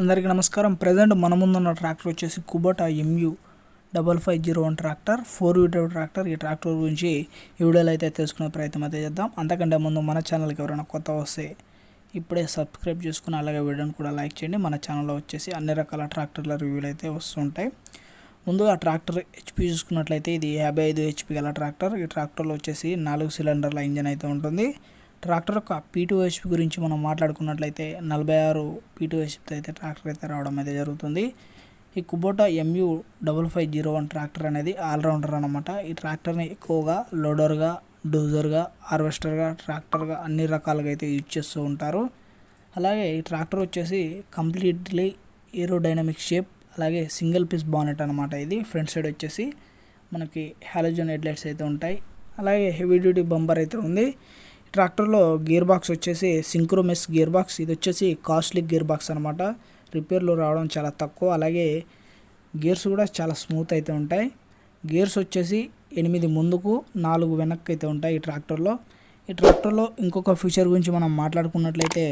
అందరికీ నమస్కారం. ప్రజెంట్ మన ముందున్న ట్రాక్టర్ వచ్చేసి Kubota M U double five zero one tractor four wheeler tractor. ఈ ట్రాక్టర్ గురించి ఈ వీడియోలో అయితే తెలుసుకునే ప్రయత్నం అయితే చేద్దాం. అంతకంటే ముందు మన ఛానల్కి ఎవరైనా కొత్త వస్తే ఇప్పుడే సబ్స్క్రైబ్ చేసుకుని అలాగే వీడియోని కూడా లైక్ చేయండి. మన ఛానల్లో వచ్చేసి అన్ని రకాల ట్రాక్టర్ల రివ్యూలు అయితే వస్తుంటాయి. ముందుగా ట్రాక్టర్ హెచ్పి చూసుకున్నట్లయితే ఇది యాభై ఐదు హెచ్పి గల ట్రాక్టర్. ఈ ట్రాక్టర్లో వచ్చేసి నాలుగు సిలిండర్ల ఇంజన్ అయితే ఉంటుంది. ట్రాక్టర్ యొక్క పీ గురించి మనం మాట్లాడుకున్నట్లయితే నలభై ఆరు పీ అయితే ట్రాక్టర్ అయితే రావడం అయితే జరుగుతుంది. ఈ Kubota M U double five zero one tractor అనేది ఆల్రౌండర్ అనమాట ఈ ట్రాక్టర్ని ఎక్కువగా లోడర్గా డోజర్గా హార్వెస్టర్గా ట్రాక్టర్గా అన్ని రకాలుగా అయితే యూజ్ చేస్తూ ఉంటారు. అలాగే ఈ ట్రాక్టర్ వచ్చేసి కంప్లీట్లీ ఏరోడైనమిక్ షేప్ అలాగే సింగిల్ పీస్ బానెట్ అనమాట ఇది. ఫ్రంట్ సైడ్ వచ్చేసి మనకి హాలోజన్ హెడ్లైట్స్ అయితే ఉంటాయి. అలాగే హెవీ డ్యూటీ బంపర్ అయితే ఉంది. ట్రాక్టర్లో గేర్ బాక్స్ వచ్చేసి సింక్రోమెస్ గేర్ బాక్స్. ఇది వచ్చేసి కాస్ట్లీ గేర్ బాక్స్ అనమాట రిపేర్లు రావడం చాలా తక్కువ. అలాగే గేర్స్ కూడా చాలా స్మూత్ అయితే ఉంటాయి. గేర్స్ వచ్చేసి ఎనిమిది ముందుకు నాలుగు వెనక్కి అయితే ఉంటాయి ఈ ట్రాక్టర్లో. ఈ ట్రాక్టర్లో ఇంకొక ఫీచర్ గురించి మనం మాట్లాడుకున్నట్లయితే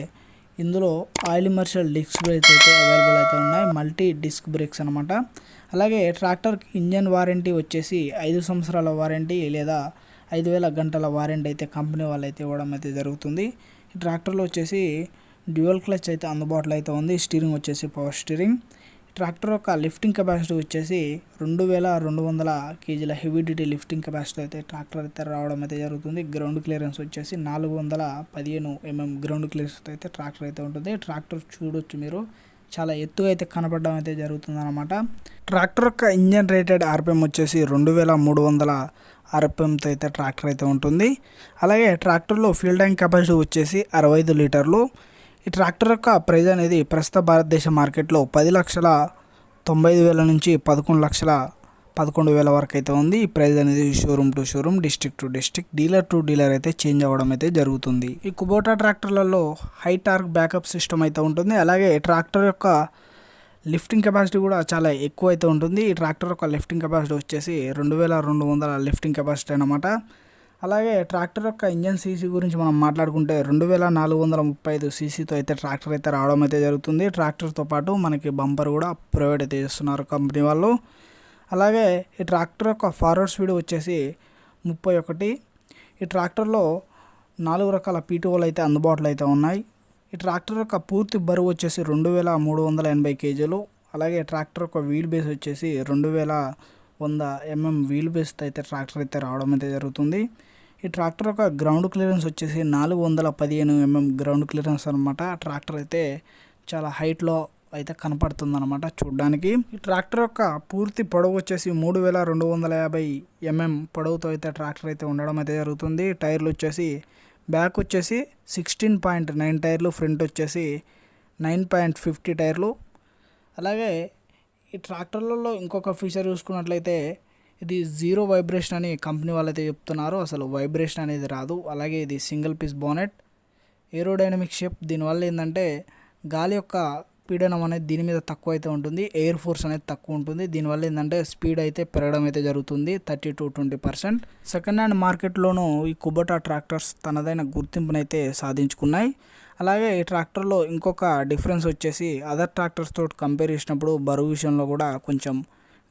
ఇందులో ఆయిల్ ఇమర్షల్ డిస్క్ బ్రేక్స్ అయితే అవైలబుల్ అయితే ఉన్నాయి. మల్టీ డిస్క్ బ్రేక్స్ అనమాట అలాగే ట్రాక్టర్కి ఇంజన్ వారంటీ వచ్చేసి ఐదు సంవత్సరాల వారంటీ లేదా ఐదు వేల గంటల వారెంట్ అయితే కంపెనీ వాళ్ళు అయితే ఇవ్వడం అయితే జరుగుతుంది. ఈ ట్రాక్టర్లో వచ్చేసి డ్యూయల్ క్లచ్ అయితే అందుబాటులో అయితే ఉంది. స్టీరింగ్ వచ్చేసి పవర్ స్టీరింగ్. ట్రాక్టర్ యొక్క లిఫ్టింగ్ కెపాసిటీ వచ్చేసి రెండు వేల రెండు వందల కేజీల హెవీ డ్యూటీ లిఫ్టింగ్ కెపాసిటీ అయితే ట్రాక్టర్ అయితే రావడం అయితే జరుగుతుంది. గ్రౌండ్ క్లియరెన్స్ వచ్చేసి నాలుగు వందల పదిహేను ఎంఎం గ్రౌండ్ క్లియరెన్స్ అయితే ట్రాక్టర్ అయితే ఉంటుంది. ట్రాక్టర్ చూడొచ్చు మీరు. చాలా ఎత్తుగా అయితే కనపడడం అయితే జరుగుతుంది అనమాట ట్రాక్టర్ యొక్క ఇంజన్ రేటెడ్ ఆర్పిఎం వచ్చేసి రెండు వేల మూడు వందల ఆర్పిఎంతో అయితే ట్రాక్టర్ అయితే ఉంటుంది. అలాగే ట్రాక్టర్లో ఫ్యూల్ ట్యాంక్ కెపాసిటీ వచ్చేసి అరవై ఐదు లీటర్లు. ఈ ట్రాక్టర్ యొక్క ప్రైజ్ అనేది ప్రస్తుత భారతదేశ మార్కెట్లో పది లక్షల తొంభై ఐదు వేల నుంచి పదకొండు లక్షల పదకొండు వేల వరకు అయితే ఉంది. ఈ ప్రైజ్ అనేది showroom to showroom district to district dealer to dealer అయితే చేంజ్ అవ్వడం అయితే జరుగుతుంది. ఈ కుబోటా ట్రాక్టర్లలో హై టార్క్ బ్యాకప్ సిస్టమ్ అయితే ఉంటుంది. అలాగే ట్రాక్టర్ యొక్క లిఫ్టింగ్ కెపాసిటీ కూడా చాలా ఎక్కువ అయితే ఉంటుంది. ఈ ట్రాక్టర్ యొక్క లిఫ్టింగ్ కెపాసిటీ వచ్చేసి రెండు వేల రెండు వందల లిఫ్టింగ్ కెపాసిటీ అనమాట అలాగే ట్రాక్టర్ యొక్క ఇంజన్ సీసీ గురించి మనం మాట్లాడుకుంటే రెండు వేల నాలుగు వందల ముప్పై ఐదు సీసీతో అయితే ట్రాక్టర్ అయితే రావడం అయితే జరుగుతుంది. ట్రాక్టర్తో పాటు మనకి బంపర్ కూడా ప్రొవైడ్ అయితే చేస్తున్నారు కంపెనీ వాళ్ళు. అలాగే ఈ ట్రాక్టర్ యొక్క ఫార్వర్డ్ స్పీడ్ వచ్చేసి ముప్పై ఒకటి. ఈ ట్రాక్టర్లో నాలుగు రకాల పీటీఓలు అయితే అందుబాటులో అయితే ఉన్నాయి. ఈ ట్రాక్టర్ యొక్క పూర్తి బరువు వచ్చేసి రెండు వేల మూడు వందల ఎనభై కేజీలు. అలాగే ట్రాక్టర్ యొక్క వీల్ బేస్ వచ్చేసి రెండు వేల వంద ఎంఎం వీల్ బేస్తో అయితే ట్రాక్టర్ అయితే రావడం అయితే జరుగుతుంది. ఈ ట్రాక్టర్ యొక్క గ్రౌండ్ క్లియరెన్స్ వచ్చేసి నాలుగు వందల పదిహేను ఎంఎం గ్రౌండ్ క్లియరెన్స్ అనమాట ట్రాక్టర్ అయితే చాలా హైట్లో అయితే కనపడుతుంది అనమాట చూడడానికి. ఈ ట్రాక్టర్ యొక్క పూర్తి పొడవు వచ్చేసి మూడు వేల రెండు వందల యాభై ఎంఎం పొడవుతో అయితే ట్రాక్టర్ అయితే ఉండడం అయితే జరుగుతుంది. టైర్లు వచ్చేసి బ్యాక్ వచ్చేసి సిక్స్టీన్ పాయింట్ నైన్ టైర్లు ఫ్రంట్ వచ్చేసి నైన్ పాయింట్ ఫిఫ్టీ టైర్లు. అలాగే ఈ ట్రాక్టర్లలో ఇంకొక ఫీచర్ చూసుకున్నట్లయితే ఇది జీరో వైబ్రేషన్ అని కంపెనీ వాళ్ళైతే చెప్తున్నారు. అసలు వైబ్రేషన్ అనేది రాదు. అలాగే ఇది single piece bonnet. Aerodynamic shape. దీనివల్ల ఏంటంటే గాలి యొక్క పీడనం అనేది దీని మీద తక్కువ అయితే ఉంటుంది. ఎయిర్ ఫోర్స్ అనేది తక్కువ ఉంటుంది. దీనివల్ల ఏంటంటే స్పీడ్ అయితే పెరగడం అయితే జరుగుతుంది. Thirty to twenty percent. Second hand మార్కెట్లోనూ ఈ కుబటా ట్రాక్టర్స్ తనదైన గుర్తింపునైతే సాధించుకున్నాయి. అలాగే ఈ ట్రాక్టర్లో ఇంకొక డిఫరెన్స్ వచ్చేసి అదర్ ట్రాక్టర్స్ తోటి కంపేర్ చేసినప్పుడు బరువు విషయంలో కూడా కొంచెం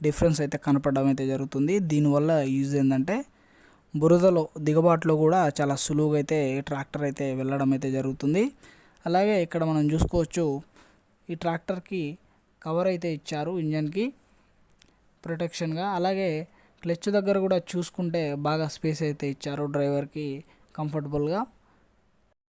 డిఫరెన్స్ అయితే కనపడడం అయితే జరుగుతుంది. దీనివల్ల యూజ్ ఏంటంటే బురదలో దిగబాటులో కూడా చాలా సులువుగా అయితే ఈ ట్రాక్టర్ అయితే వెళ్ళడం అయితే జరుగుతుంది. అలాగే ఇక్కడ మనం చూసుకోవచ్చు ఈ ట్రాక్టర్కి కవర్ అయితే ఇచ్చారు ఇంజన్కి ప్రొటెక్షన్గా. అలాగే క్లచ్ దగ్గర కూడా చూసుకుంటే బాగా స్పేస్ అయితే ఇచ్చారు డ్రైవర్కి కంఫర్టబుల్గా.